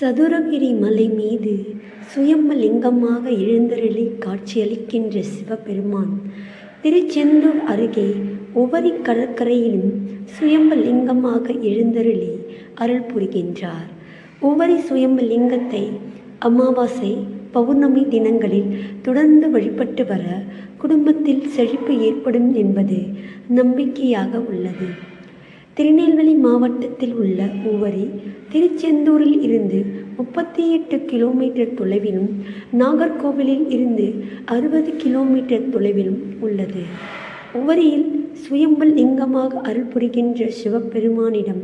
சதுரகிரி மலை மீது சுயம்பலிங்கமாக எழுந்தருளி காட்சியளிக்கின்ற சிவபெருமான் திருச்செந்தூர் அருகே ஒவ்வொரு கடற்கரையிலும் சுயம்பலிங்கமாக எழுந்தருளி அருள் புரிகின்றார். உவரி சுயம்பலிங்கத்தை அமாவாசை பௌர்ணமி தினங்களில் தொடர்ந்து வழிபட்டு வர குடும்பத்தில் செழிப்பு ஏற்படும் என்பது நம்பிக்கையாக உள்ளது. திருநெல்வேலி மாவட்டத்தில் உள்ள உவரி திருச்செந்தூரில் இருந்து முப்பத்தி எட்டு கிலோமீட்டர் தொலைவிலும் நாகர்கோவிலில் இருந்து அறுபது கிலோமீட்டர் தொலைவிலும் உள்ளது. உவரியில் சுயம்பல் லிங்கமாக அருள் புரிகின்ற சிவபெருமானிடம்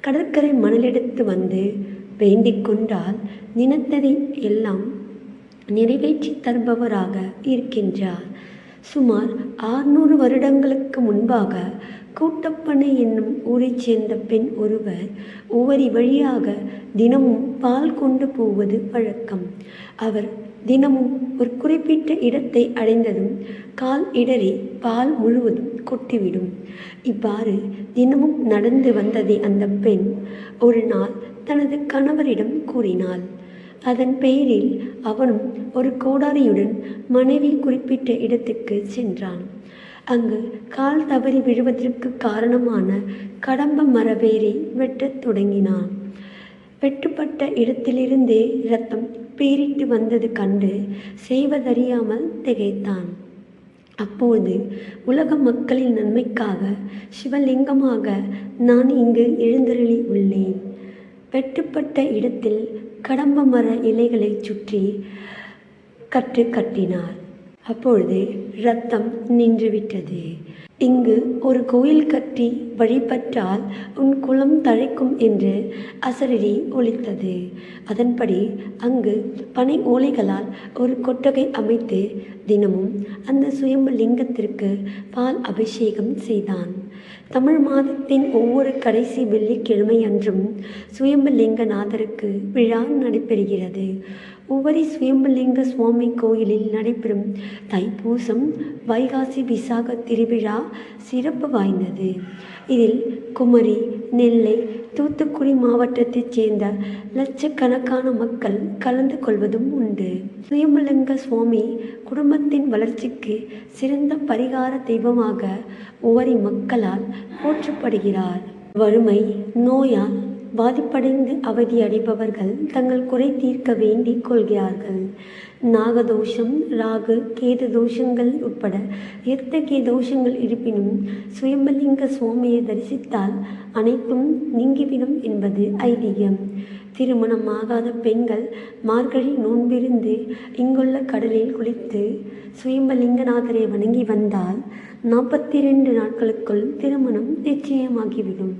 கடற்கரை மணலெடுத்து வந்து வேண்டிக் கொண்டால் நினைத்ததை எல்லாம் நிறைவேற்றி தருபவராக இருக்கின்றார். சுமார் ஆறுநூறு வருடங்களுக்கு முன்பாக கூட்டப்பனை என்னும் ஊரைச் சேர்ந்த பெண் ஒருவர் உவரி வழியாக தினமும் பால் கொண்டு போவது வழக்கம். அவர் தினமும் ஒரு குறிப்பிட்ட இடத்தை அடைந்ததும் கால் இடறி பால் முழுவதும் கொட்டிவிடும். இவ்வாறு தினமும் நடந்து வந்ததை அந்த பெண் ஒரு நாள் தனது கணவரிடம் கூறினாள். அதன் பெயரில் அவனும் ஒரு கோடாரியுடன் மனைவி குறிப்பிட்ட இடத்துக்கு சென்றான். அங்கு கால் தவறி விழுவதற்கு காரணமான கடம்ப மரவேரை வெட்டத் தொடங்கினான். வெட்டுப்பட்ட இடத்திலிருந்தே இரத்தம் பேரிட்டு வந்தது கண்டு செய்வதறியாமல் திகைத்தான். அப்போது உலக மக்களின் நன்மைக்காக சிவலிங்கமாக நான் இங்கு எழுந்தருளி உள்ளேன். வெட்டுப்பட்ட இடத்தில் கடம்ப மர இலைகளை சுற்றி கற்று கட்டினார். அப்பொழுது இரத்தம் நின்றுவிட்டது. இங்கு ஒரு கோயில் கட்டி வழிபட்டால் உன் குலம் தழைக்கும் என்று அசரடி ஒலித்தது. அதன்படி அங்கு பனை ஓலைகளால் ஒரு கொட்டகை அமைத்து தினமும் அந்த சுயம்பு லிங்கத்திற்கு பால் அபிஷேகம் செய்தான். தமிழ் மாதத்தின் ஒவ்வொரு கடைசி வெள்ளிக்கிழமை அன்றும் சுயம்புலிங்கநாதருக்கு விழா நடைபெறுகிறது. உவரி சுயம்புலிங்க சுவாமி கோயிலில் நடைபெறும் தைப்பூசம் வைகாசி விசாக திருவிழா சிறப்பு வாய்ந்தது. இதில் குமரி நெல்லை தூத்துக்குடி மாவட்டத்தைச் சேர்ந்த லட்சக்கணக்கான மக்கள் கலந்து கொள்வதும் உண்டு. சுயமலிங்க சுவாமி குடும்பத்தின் வளர்ச்சிக்கு சிறந்த பரிகார தெய்வமாக உவரி மக்களால் போற்றப்படுகிறார். வறுமை நோயால் பாதிப்படைந்து அவதி அடைபவர்கள் தங்கள் குறை தீர்க்க வேண்டிக் கொள்கிறார்கள். நாகதோஷம் ராகு கேது தோஷங்கள் உட்பட எத்தகைய தோஷங்கள் இருப்பினும் சுயம்பலிங்க சுவாமியை தரிசித்தால் அனைத்தும் நீங்கிவிடும் என்பது ஐதீகம். திருமணமாகாத பெண்கள் மார்கழி நோன்பிருந்து இங்குள்ள கடலில் குளித்து சுயம்பலிங்கநாதரை வணங்கி வந்தால் நாற்பத்தி ரெண்டு நாட்களுக்குள் திருமணம் நிச்சயமாகிவிடும்.